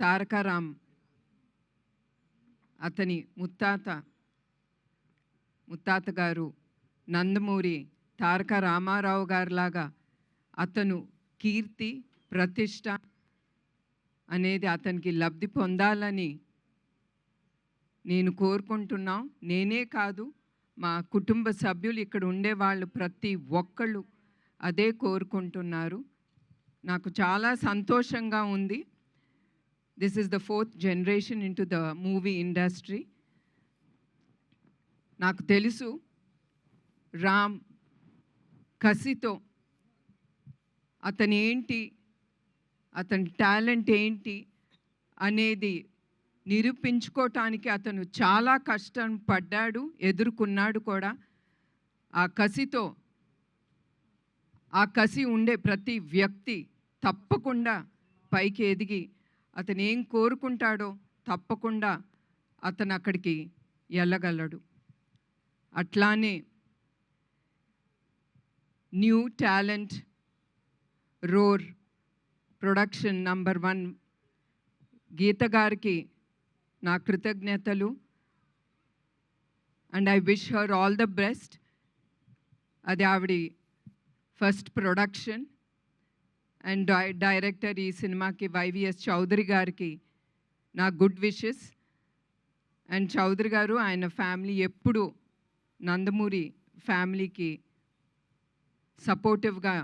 తారకారాం అతని ముత్తాత ముత్తాత గారు నందమూరి తారక రామారావు గారిలాగా అతను కీర్తి ప్రతిష్ట అనేది అతనికి లబ్ధి పొందాలని నేను కోరుకుంటున్నాం. నేనే కాదు మా కుటుంబ సభ్యులు ఇక్కడ ఉండే వాళ్ళు ప్రతి ఒక్కళ్ళు అదే కోరుకుంటున్నారు. నాకు చాలా సంతోషంగా ఉంది. This is the fourth generation into the the movie industry నాకు తెలుసు రామ్ కసితో అతను ఏంటి అతని టాలెంట్ ఏంటి అనేది నిరూపించుకోవటానికి అతను చాలా కష్టం పడ్డాడు ఎదుర్కొన్నాడు కూడా. ఆ కసితో ఆ కసి ఉండే ప్రతి వ్యక్తి తప్పకుండా పైకి ఎదిగి అతను ఏం కోరుకుంటాడో తప్పకుండా అతను అక్కడికి వెళ్ళగలడు అట్లానే new talent roar production number one Geetha గారికి నా కృతజ్ఞతలు. And I wish her all the best. అది ఆవిడ ఫస్ట్ ప్రొడక్షన్. అండ్ డై డైరెక్టర్ ఈ సినిమాకి వైవిఎస్ చౌదరి గారికి నా గుడ్ విషెస్ అండ్ చౌదరి గారు ఆయన ఫ్యామిలీ ఎప్పుడు నందమూరి ఫ్యామిలీకి సపోర్టివ్గా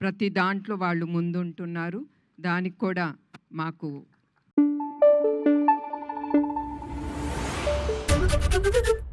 ప్రతి దాంట్లో వాళ్ళు ముందుంటున్నారు దానికి కూడా మాకు Thank you.